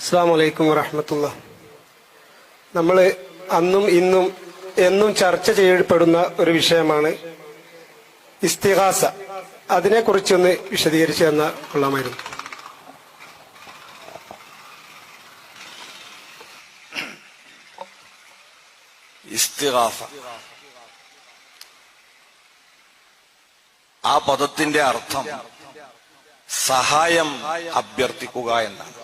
അസ്സാം വലൈക്കും വറഹമത്തുള്ള നമ്മൾ അന്നും ഇന്നും എന്നും ചർച്ച ചെയ്യപ്പെടുന്ന ഒരു വിഷയമാണ് ഇസ്തിഹാസ. അതിനെക്കുറിച്ചൊന്ന് വിശദീകരിച്ചു തന്നാൽ കൊള്ളാമായിരുന്നു. ആ പദത്തിന്റെ അർത്ഥം സഹായം അഭ്യർത്ഥിക്കുക എന്നാണ്.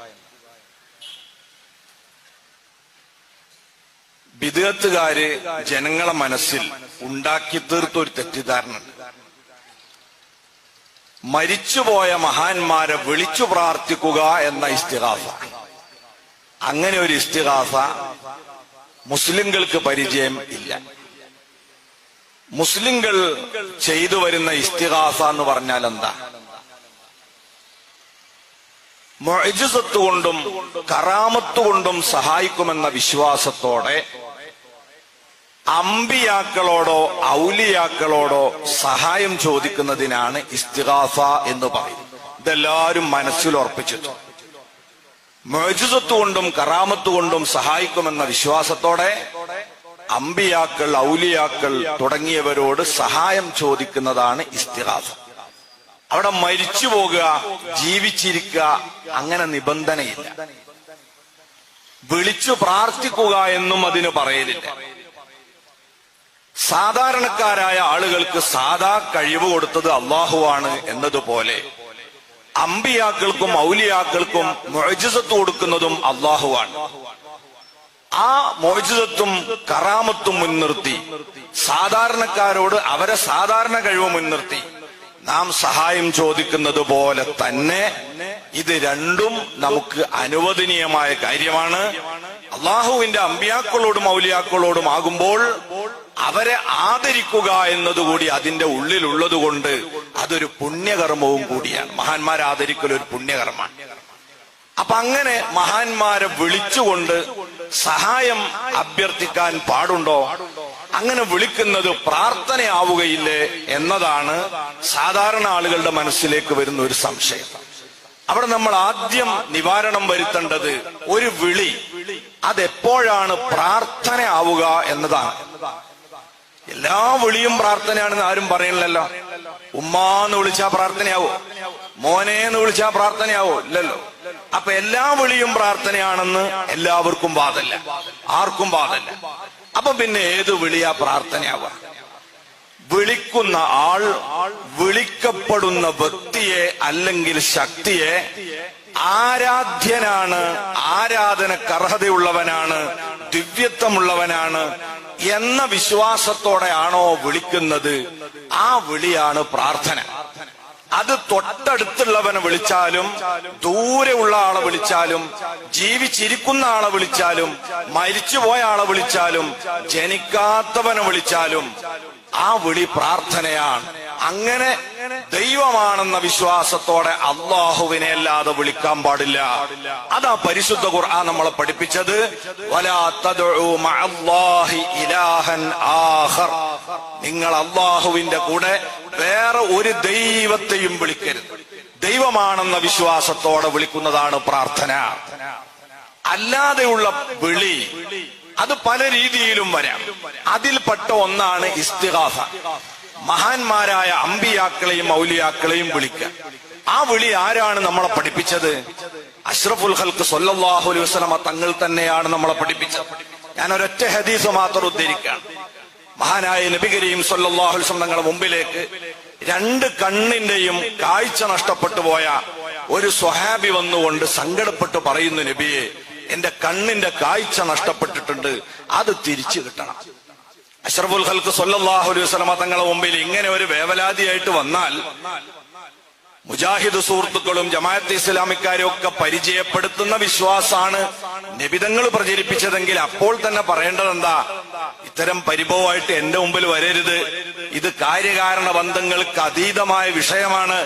വിദേഹത്തുകാര് ജനങ്ങളെ മനസ്സിൽ ഉണ്ടാക്കി തീർത്ത ഒരു തെറ്റിദ്ധാരണ. മരിച്ചുപോയ മഹാന്മാരെ വിളിച്ചു പ്രാർത്ഥിക്കുക എന്ന ഇസ്തിഹാസ അങ്ങനെ ഒരു ഇസ്തിഹാസ മുസ്ലിംകൾക്ക് പരിചയം ഇല്ല. മുസ്ലിംകൾ ചെയ്തു വരുന്ന ഇസ്തിഹാസ എന്ന് പറഞ്ഞാൽ എന്താ? മൊഴിജത്ത് കൊണ്ടും കറാമത്ത് കൊണ്ടും സഹായിക്കുമെന്ന വിശ്വാസത്തോടെ അമ്പിയാക്കളോടോ ഔലിയാക്കളോടോ സഹായം ചോദിക്കുന്നതിനാണ് ഇസ്തിഹാസ എന്ന് പറയും ഇതെല്ലാവരും മനസ്സിൽ ഉറപ്പിച്ചിട്ടു മേജുസത്തുകൊണ്ടും കറാമത്തുകൊണ്ടും സഹായിക്കുമെന്ന വിശ്വാസത്തോടെ അമ്പിയാക്കൾ ഔലിയാക്കൾ തുടങ്ങിയവരോട് സഹായം ചോദിക്കുന്നതാണ് ഇസ്തിഹാസ അവിടെ മരിച്ചു പോകുക ജീവിച്ചിരിക്കുക അങ്ങനെ നിബന്ധനയില്ല. വിളിച്ചു പ്രാർത്ഥിക്കുക എന്നും അതിന് പറയലില്ല. സാധാരണക്കാരായ ആളുകൾക്ക് സാധാ കഴിവ് കൊടുത്തത് അള്ളാഹുവാണ് എന്നതുപോലെ അമ്പിയാക്കൾക്കും ഔലിയാക്കൾക്കും മൊഴിജത്ത് കൊടുക്കുന്നതും അള്ളാഹുവാണ്. ആ മോചിതത്വം കറാമത്തും മുൻനിർത്തി സാധാരണക്കാരോട് അവരെ സാധാരണ കഴിവ് മുൻനിർത്തി നാം സഹായം ചോദിക്കുന്നത് പോലെ തന്നെ ഇത് രണ്ടും നമുക്ക് അനുവദനീയമായ കാര്യമാണ്. അള്ളാഹുവിന്റെ അമ്പിയാക്കളോടും ഔലിയാക്കളോടും ആകുമ്പോൾ അവരെ ആദരിക്കുക എന്നതുകൂടി അതിന്റെ ഉള്ളിലുള്ളത് കൊണ്ട് അതൊരു പുണ്യകർമ്മവും കൂടിയാണ്. മഹാന്മാരെ ആദരിക്കൽ ഒരു പുണ്യകർമ്മമാണ്. അപ്പൊ അങ്ങനെ മഹാന്മാരെ വിളിച്ചുകൊണ്ട് സഹായം അഭ്യർത്ഥിക്കാൻ പാടുണ്ടോ? അങ്ങനെ വിളിക്കുന്നത് പ്രാർത്ഥനയാവുകയില്ലേ എന്നതാണ് സാധാരണ ആളുകളുടെ മനസ്സിലേക്ക് വരുന്ന ഒരു സംശയം. അവിടെ നമ്മൾ ആദ്യം നിവാരണം വരുത്തേണ്ടത് ഒരു വിളി. അതെപ്പോഴാണ് പ്രാർത്ഥന ആവുക എന്നതാണ്. എല്ലാ വിളിയും പ്രാർത്ഥനയാണെന്ന് ആരും പറയണില്ലല്ലോ. ഉമ്മാന്ന് വിളിച്ചാ പ്രാർത്ഥനയാവോ? മോനേന്ന് വിളിച്ചാ പ്രാർത്ഥനയാവോ? ഇല്ലല്ലോ. അപ്പൊ എല്ലാ വിളിയും പ്രാർത്ഥനയാണെന്ന് എല്ലാവർക്കും വാദല്ല ആർക്കും വാദല്ല അപ്പൊ പിന്നെ ഏത് വിളിയാ പ്രാർത്ഥനയാവുക? വിളിക്കുന്ന ആൾ വിളിക്കപ്പെടുന്ന വ്യക്തിയെ അല്ലെങ്കിൽ ശക്തിയെ ആരാധ്യനാണ് ആരാധന കർഹതയുള്ളവനാണ് ദിവ്യത്വമുള്ളവനാണ് എന്ന വിശ്വാസത്തോടെയാണോ വിളിക്കുന്നത്? ആ വിളിയാണ് പ്രാർത്ഥന. അത് തൊട്ടടുത്തുള്ളവനെ വിളിച്ചാലും ദൂരെയുള്ള ആളെ വിളിച്ചാലും ജീവിച്ചിരിക്കുന്ന ആളെ വിളിച്ചാലും മരിച്ചുപോയ ആളെ വിളിച്ചാലും ജനിക്കാത്തവനെ വിളിച്ചാലും ആ വിളി പ്രാർത്ഥനയാണ്. അങ്ങനെ ദൈവമാണെന്ന വിശ്വാസത്തോടെ അള്ളാഹുവിനെ അല്ലാതെ വിളിക്കാൻ പാടില്ല. അതാ പരിശുദ്ധ ഖുർആൻ നമ്മളെ പഠിപ്പിച്ചത്. നിങ്ങൾ അള്ളാഹുവിന്റെ കൂടെ വേറെ ഒരു ദൈവത്തെയും വിളിക്കരുത്. ദൈവമാണെന്ന വിശ്വാസത്തോടെ വിളിക്കുന്നതാണ് പ്രാർത്ഥന. അല്ലാതെയുള്ള വിളി അത് പല രീതിയിലും വരാം. അതിൽപ്പെട്ട ഒന്നാണ് ഇസ്തിഹാസ മഹാന്മാരായ അമ്പിയാക്കളെയും ഔലിയാക്കളെയും വിളിക്കുക ആ വിളി ആരാണ് നമ്മളെ പഠിപ്പിച്ചത്? അഷ്റഫുൽ ഹൽക്ക് സൊല്ലാഹു അലൈഹി വസ്ലമ തങ്ങൾ തന്നെയാണ് നമ്മളെ പഠിപ്പിച്ചത്. ഞാൻ ഒരൊറ്റ ഹദീസ് മാത്രം ഉദ്ധരിക്കുകയാണ്. മഹാനായ നബി കരീം സൊല്ലാഹു അലൈഹി തങ്ങളുടെ മുമ്പിലേക്ക് രണ്ട് കണ്ണിന്റെയും കാഴ്ച നഷ്ടപ്പെട്ടു പോയ ഒരു സ്വഹാബി വന്നുകൊണ്ട് സങ്കടപ്പെട്ട് പറയുന്നു നബിയെ എന്റെ കണ്ണിന്റെ കാഴ്ച നഷ്ടപ്പെട്ടിട്ടുണ്ട്. അത് തിരിച്ചു കിട്ടണം. അഷറഫുൽ ഹൽക്ക് സൊല്ലാഹു അലൈഹി വസല്ലമ തങ്ങളുടെ മുമ്പിൽ ഇങ്ങനെ ഒരു വേവലാതിയായിട്ട് വന്നാൽ മുജാഹിദ് സുഹൃത്തുക്കളും ജമാഅത്ത് ഇസ്ലാമിക്കാരും ഒക്കെ പരിചയപ്പെടുത്തുന്ന വിശ്വാസാണ് നിബിതങ്ങൾ പ്രചരിപ്പിച്ചതെങ്കിൽ അപ്പോൾ തന്നെ പറയേണ്ടത് എന്താ ഇത്തരം പരിഭവമായിട്ട് എന്റെ മുമ്പിൽ വരരുത്. ഇത് കാര്യകാരണ ബന്ധങ്ങൾക്ക് അതീതമായ വിഷയമാണ്.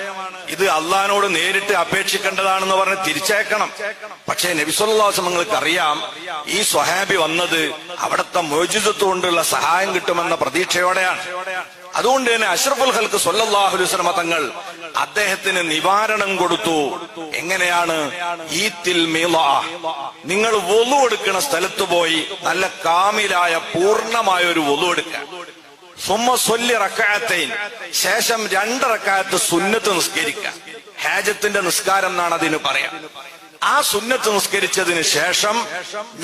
ഇത് അള്ളഹാനോട് നേരിട്ട് അപേക്ഷിക്കേണ്ടതാണെന്ന് പറഞ്ഞ് തിരിച്ചേക്കണം പക്ഷേ നബിസ്വല്ലാസം നിങ്ങൾക്ക് അറിയാം ഈ സ്വഹാബി വന്നത് അവിടുത്തെ മോചിതത്വം കൊണ്ടുള്ള സഹായം കിട്ടുമെന്ന പ്രതീക്ഷയോടെയാണ്. അതുകൊണ്ട് തന്നെ അഷ്റഫുൽ ഹൽക്ക് സൊല്ലാഹു വസ്ലമ തങ്ങൾ അദ്ദേഹത്തിന് നിവാരണം കൊടുത്തു. എങ്ങനെയാണ്? ഈത്തിൽ മീള. നിങ്ങൾ വൊലു എടുക്കുന്ന സ്ഥലത്ത് പോയി നല്ല കാമിലായ പൂർണമായ ഒരു വൊലു എടുക്കുക. ശേഷം രണ്ടറക്കാലത്ത് സുന്നത്ത് നിസ്കരിക്കുക. ഹാജത്തിന്റെ നിസ്കാരം എന്നാണ് അതിന് പറയാം. ആ സുന്നത്ത് നിസ്കരിച്ചതിന് ശേഷം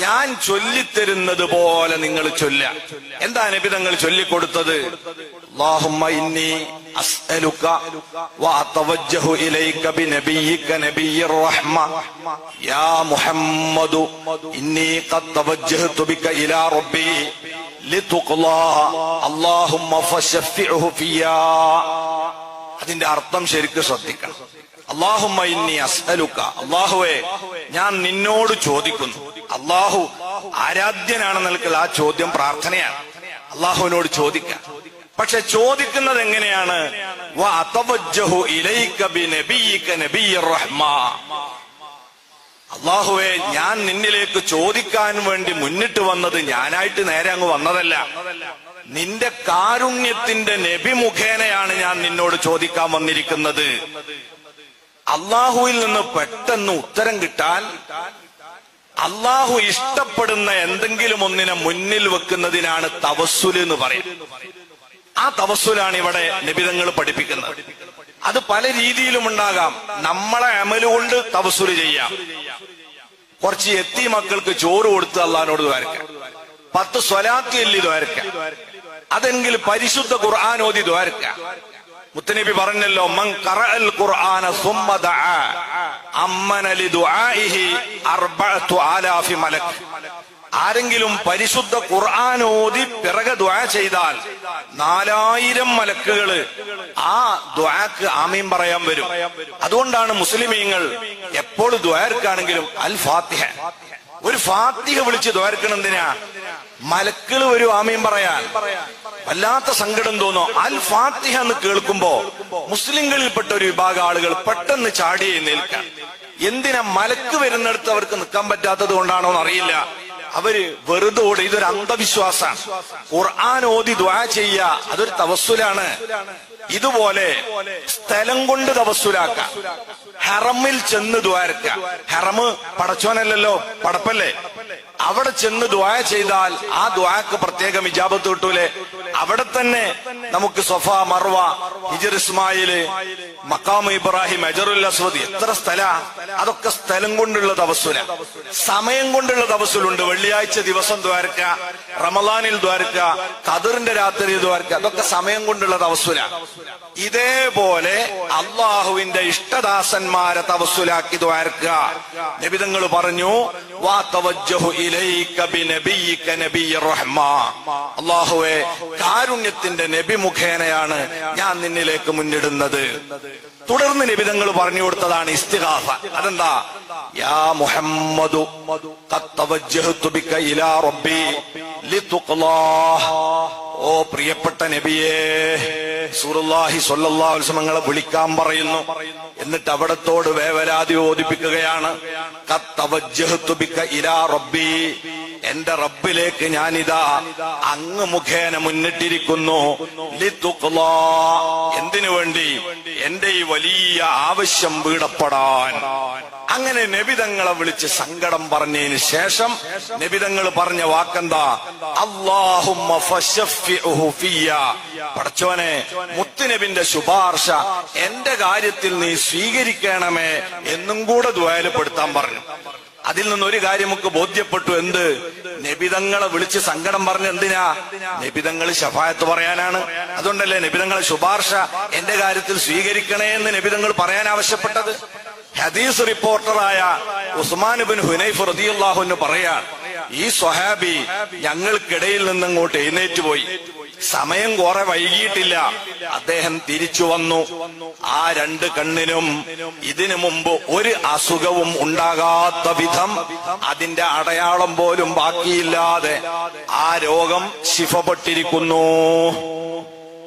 ഞാൻ ചൊല്ലിത്തരുന്നത് പോലെ നിങ്ങൾ ചൊല്ല എന്താ നബിതങ്ങൾ ചൊല്ലിക്കൊടുത്തത്? മുഹമ്മദു റബ്ബി. അതിന്റെ അർത്ഥം ശരിക്കും ശ്രദ്ധിക്കണം. അള്ളാഹുമ്മ ഇന്നി അസ്അലുക്ക അള്ളാഹുവെ ഞാൻ നിന്നോട് ചോദിക്കുന്നു. അള്ളാഹു ആരാധ്യനാണ് നിൽക്കൽ ആ ചോദ്യം പ്രാർത്ഥനയാണ്. അള്ളാഹുവിനോട് ചോദിക്ക. പക്ഷെ ചോദിക്കുന്നത് എങ്ങനെയാണ്? അള്ളാഹുവെ ഞാൻ നിന്നിലേക്ക് ചോദിക്കാൻ വേണ്ടി മുന്നിട്ട് വന്നത് ഞാനായിട്ട് നേരെ അങ്ങ് വന്നതല്ല. നിന്റെ കാരുണ്യത്തിന്റെ നബി മുഖേനയാണ് ഞാൻ നിന്നോട് ചോദിക്കാൻ വന്നിരിക്കുന്നത്. അള്ളാഹുവിൽ നിന്ന് പെട്ടെന്ന് ഉത്തരം കിട്ടാൻ അള്ളാഹു ഇഷ്ടപ്പെടുന്ന എന്തെങ്കിലും ഒന്നിനെ മുന്നിൽ വെക്കുന്നതിനാണ് തവസ്സുൽ എന്ന് പറയുന്നത്. ആ തവസ്സുലാണ് ഇവിടെ നിബിതങ്ങൾ പഠിപ്പിക്കുന്നത്. അത് പല രീതിയിലും ഉണ്ടാകാം. നമ്മളെ അമലുകൊണ്ട് തവസ്സുൽ ചെയ്യാം. കുറച്ച് എത്തി മക്കൾക്ക് ചോറ് കൊടുത്ത് അള്ളഹാനോട് ദ്വാരക്കാം പത്ത് സ്വലാത്ത് എല്ലി ദ്വാരക്ക അതെങ്കിൽ പരിശുദ്ധ ഖുർആൻ ഓതി ദ്വാരക്കാം മുത്തനബി പറഞ്ഞല്ലോ മൻ ഖറഅൽ ഖുർആന ദഅ അർബഅതു ആലാഫി മലക്. ആരെങ്കിലും പരിശുദ്ധ ഖുർആൻ ഓതി പിറകെ ദ്വാ ചെയ്താൽ നാലായിരം മലക്കുകൾ ആ ദ്വാക്ക് ആമീൻ പറയാൻ വരും. അതുകൊണ്ടാണ് മുസ്ലിമീങ്ങൾ എപ്പോൾ ദ്വാർക്കാണെങ്കിലും അൽ ഫാത്തിഹ. ഒരു ഫാത്തിഹ വിളിച്ച് ദ്വാർക്കണം എന്തിനാ? മലക്കൾ വരും ആമീൻ പറയാൻ. വല്ലാത്ത സങ്കടം തോന്നോ അൽ ഫാത്തിഹ എന്ന് കേൾക്കുമ്പോ മുസ്ലിങ്ങളിൽപ്പെട്ട ഒരു വിഭാഗം ആളുകൾ പെട്ടെന്ന് ചാടി നിൽക്കാം എന്തിനാ മലക്ക് വരുന്നിടത്ത് അവർക്ക് നിൽക്കാൻ പറ്റാത്തത് കൊണ്ടാണോ അവർ വെറുതെ ഓടി ഇതൊരു അന്ധവിശ്വാസമാണ് ഖുർആൻ ഓതി ദ്വാ ചെയ്യ അതൊരു തവസ്സുലാണ്. ഇതുപോലെ സ്ഥലം കൊണ്ട് തവസ്സുലാക്ക ഹറമിൽ ചെന്ന് ദ്വാരക്ക ഹറമ് പടച്ചോനല്ലല്ലോ പടപ്പല്ലേ? അവിടെ ചെന്ന് ദ്വാ ചെയ്താൽ ആ ദ്വാക്ക് പ്രത്യേകം ഇജാബത്ത് കിട്ടൂലെ? അവിടെ തന്നെ നമുക്ക് സൊഫ മർവ ഹിജർ ഇസ്മായിൽ മക്കാമ് ഇബ്രാഹിം അജറുൽ അസ്വദ് എത്ര സ്ഥല? അതൊക്കെ സ്ഥലം കൊണ്ടുള്ള തപസ്സുല സമയം കൊണ്ടുള്ള തപസ്സുലുണ്ട് വെള്ളിയാഴ്ച ദിവസം ദ്വാരക്ക റമലാനിൽ ദ്വാരക്ക കതിറിന്റെ രാത്രി ദ്വാരക്ക അതൊക്കെ സമയം കൊണ്ടുള്ള തപസ്സുല ഇതേപോലെ അള്ളാഹുവിന്റെ ഇഷ്ടദാസന്മാരെ തവസ്സുലാക്കി ദ്വാരക്ക. നബിതങ്ങൾ പറഞ്ഞു വാ തവജ്ജഹു ഇലൈക അള്ളാഹുവെ കാരുണ്യത്തിന്റെ നബി മുഖേനയാണ് ഞാൻ നിന്നിലേക്ക് മുന്നിടുന്നത്. തുടർന്ന് നിബിതങ്ങൾ പറഞ്ഞു കൊടുത്തതാണ് ഇസ്തിഹാസ അതെന്താ? യാ മുഹമ്മദു ഓ പ്രിയപ്പെട്ട നബിയേ സുറുല്ലാഹി വസല്ലം വിളിക്കാൻ പറയുന്നു. എന്നിട്ട് അവിടത്തോട് വേവലാതി ഓദിപ്പിക്കുകയാണ് ബിക ഇലാ റബ്ബി എന്റെ റബ്ബിലേക്ക് ഞാനിതാ അങ്ങ് മുഖേന മുന്നിട്ടിരിക്കുന്നു. എന്തിനു വേണ്ടി? എന്റെ ഈ വലിയ ആവശ്യം വീടപ്പെടാൻ. അങ്ങനെ നബിതങ്ങളെ വിളിച്ച് സങ്കടം പറഞ്ഞതിന് ശേഷം നബിതങ്ങൾ പറഞ്ഞ വാക്കെന്താ. പടച്ചോനെ മുത്തുനബിന്റെ ശുപാർശ എന്റെ കാര്യത്തിൽ നീ സ്വീകരിക്കണമേ എന്നും കൂടെ ദ്വാലപ്പെടുത്താൻ പറഞ്ഞു. അതിൽ നിന്ന് ഒരു കാര്യം നമുക്ക് ബോധ്യപ്പെട്ടു. എന്ത്? നബിതങ്ങളെ വിളിച്ച് സങ്കടം പറഞ്ഞ എന്തിനാ? നബിതങ്ങൾ ശഫായത്ത് പറയാനാണ്. അതുകൊണ്ടല്ലേ നബിതങ്ങളെ ശുപാർശ എന്റെ കാര്യത്തിൽ സ്വീകരിക്കണേ എന്ന് നബിതങ്ങൾ പറയാൻ ആവശ്യപ്പെട്ടത്? ഹദീസ് റിപ്പോർട്ടറായ ഉസ്മാൻ ബിൻ ഹുനൈഫ് റതിയുള്ളാഹുന്ന് പറയാ ഈ സ്വഹാബി ഞങ്ങൾക്കിടയിൽ നിന്നങ്ങോട്ട് എഴുന്നേറ്റ് പോയി. സമയം കുറെ വൈകിയിട്ടില്ല. അദ്ദേഹം തിരിച്ചു വന്നു. ആ രണ്ട് കണ്ണിനും ഇതിനു മുമ്പ് ഒരു അസുഖവും ഉണ്ടാകാത്ത വിധം അതിന്റെ അടയാളം പോലും ബാക്കിയില്ലാതെ ആ രോഗം ശിഫപ്പെട്ടിരിക്കുന്നു.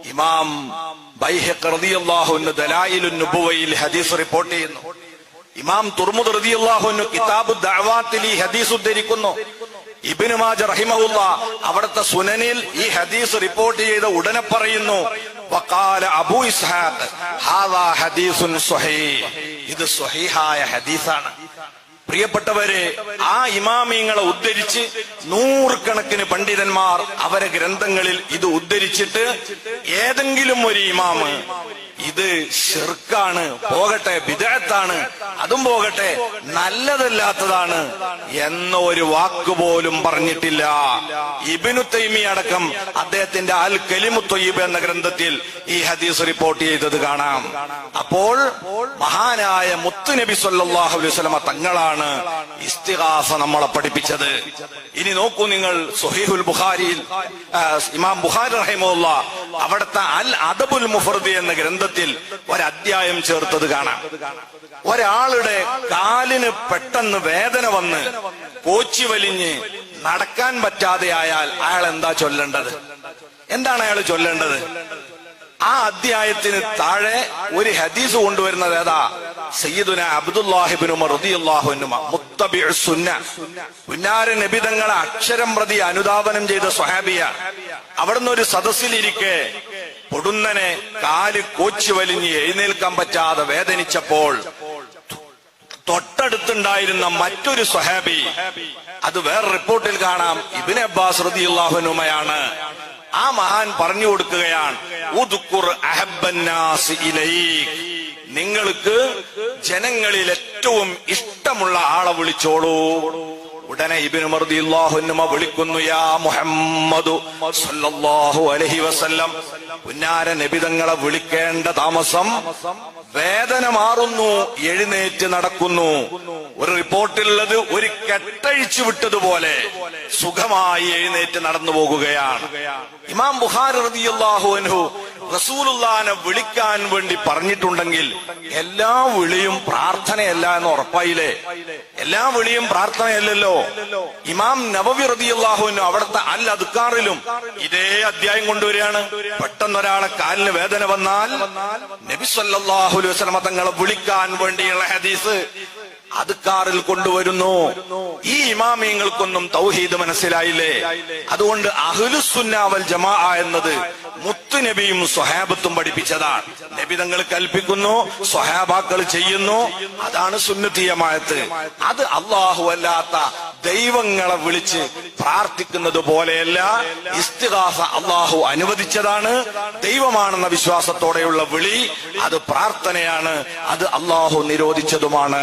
ഇമാം നുബുവയിൽ ഹദീസ് റിപ്പോർട്ട് ചെയ്യുന്നു. ഇമാം തുർമുദ് റളിയല്ലാഹുവിന് കിതാബ് ദഅവാത്തിൽ ഈ ഹദീസ് ഉദ്ധരിക്കുന്നു. ഇബ്നു മാജ റഹിമഹുല്ല അവിടുത്തെ സുനനിൽ ഈ ഹദീസ് റിപ്പോർട്ട് ചെയ്ത ഉടനെ പറയുന്നു. ഹാദാ ഹദീസുൻ സ്വഹീഹ് ഇത് സ്വഹീഹായ ഹദീസാണ്. പ്രിയപ്പെട്ടവരെ ആ ഇമാമിയങ്ങളെ ഉദ്ധരിച്ച് നൂറുകണക്കിന് പണ്ഡിതന്മാർ അവരെ ഗ്രന്ഥങ്ങളിൽ ഇത് ഉദ്ധരിച്ചിട്ട് ഏതെങ്കിലും ഒരു ഇമാമ് ഇത് ഷിർക്കാണ് പോകട്ടെ വിദേഹത്താണ് അതും പോകട്ടെ നല്ലതല്ലാത്തതാണ് എന്ന ഒരു വാക്കുപോലും പറഞ്ഞിട്ടില്ല. ഇബിനു തൈമി അടക്കം അദ്ദേഹത്തിന്റെ അൽ കലിമു തൊയ്യബ് എന്ന ഗ്രന്ഥത്തിൽ ഈ ഹദീസ് റിപ്പോർട്ട് ചെയ്തത് കാണാം. അപ്പോൾ മഹാനായ മുത്തുനബി സല്ലാഹു അലൈഹി വസല്ലമ തങ്ങളാണ് ഇസ്തിഹാസ നമ്മളെ പഠിപ്പിച്ചത്. ഇനി നോക്കൂ നിങ്ങൾ സുഹീഹുൽ ബുഖാരിയിൽ ഇമാം ബുഖാരി റഹിമുള്ള അവിടുത്തെ അൽ അദബുൽ മുഫർദി എന്ന ഗ്രന്ഥത്തിൽ ഒരധ്യായം ചേർത്തത് കാണാം. ഒരാളുടെ കാലിന് പെട്ടെന്ന് വേദന വന്ന് കോച്ചി വലിഞ്ഞ് നടക്കാൻ പറ്റാതെ ആയാൽ അയാൾ എന്താ ചൊല്ലേണ്ടത്? എന്താണ് അയാൾ ചൊല്ലേണ്ടത്? ആ അധ്യായത്തിന് താഴെ ഒരു ഹദീസ് കൊണ്ടുവരുന്നത് ഏതാ? സയ്യിദുന അബ്ദുല്ലാഹിബിനുമാർ നബിതങ്ങളെ അക്ഷരം പ്രതി അനുദാപനം ചെയ്ത സ്വഹാബിയ. അവിടുന്ന് ഒരു സദസ്സിലിരിക്കെ പൊടുന്നനെ കാൽ കോച്ചു വലിഞ്ഞ് എഴുന്നേൽക്കാൻ പറ്റാതെ വേദനിച്ചപ്പോൾ തൊട്ടടുത്തുണ്ടായിരുന്ന മറ്റൊരു സ്വഹാബി അത് വേറെ റിപ്പോർട്ടിൽ കാണാം ഇബിൻ അബ്ബാസ് റതിയുള്ളാഹുനുമയാണ് ആ മഹാൻ പറഞ്ഞു കൊടുക്കുകയാണ്. നിങ്ങൾക്ക് ജനങ്ങളിൽ ഏറ്റവും ഇഷ്ടമുള്ള ആളെ വിളിച്ചോളൂ ഉടനെ മർദിയുള്ളാഹുന്നുമ വിളിക്കുന്നു യാ മുഹമ്മദു സല്ലല്ലാഹു അലൈഹി വസല്ലം വിളിക്കേണ്ട താമസം വേദന മാറുന്നു എഴുന്നേറ്റ് നടക്കുന്നു. ഒരു റിപ്പോർട്ടിലുള്ളത് ഒരു കെട്ടഴിച്ചു വിട്ടതുപോലെ സുഖമായി എഴുന്നേറ്റ് നടന്നു പോകുകയാണ് ഇമാം ബുഖാർ റളിയല്ലാഹു അൻഹു റസൂലുള്ളാനെ വിളിക്കാൻ വേണ്ടി പറഞ്ഞിട്ടുണ്ടെങ്കിൽ എല്ലാ വിളിയും പ്രാർത്ഥനയല്ല എന്ന് ഉറപ്പായില്ലേ? എല്ലാ വിളിയും പ്രാർത്ഥനയല്ലല്ലോ? ഇമാം നവവി റതിയല്ലാഹുവിനും അവിടുത്തെ അൽ അതുക്കാറിലും ഇതേ അധ്യായം കൊണ്ടുവരികയാണ്. പെട്ടെന്ന് ഒരാളെ കാലിന് വേദന വന്നാൽ നബി വസല്ലമ തങ്ങളെ വിളിക്കാൻ വേണ്ടിയുള്ള ഹദീസ് അദ്ക്കാറിൽ കൊണ്ടുവരുന്നു. ഈ ഇമാമിയങ്ങൾക്കൊന്നും തൗഹീദ് മനസ്സിലായില്ലേ? അതുകൊണ്ട് അഹുലുസുന്നാവൽ ജമാ എന്നത് മുത്തുനബിയും സ്വഹാബത്തും പഠിപ്പിച്ചതാണ്. നബി തങ്ങൾ കൽപ്പിക്കുന്നു സ്വഹാബാക്കൾ ചെയ്യുന്നു. അതാണ് സുന്നത്തീയമായത് അത് അള്ളാഹു അല്ലാത്ത ദൈവങ്ങളെ വിളിച്ച് പ്രാർത്ഥിക്കുന്നത് പോലെയല്ല ഇസ്തിഹാസ അള്ളാഹു അനുവദിച്ചതാണ്. ദൈവമാണെന്ന വിശ്വാസത്തോടെയുള്ള വിളി അത് പ്രാർത്ഥനയാണ് അത് അള്ളാഹു നിരോധിച്ചതുമാണ്.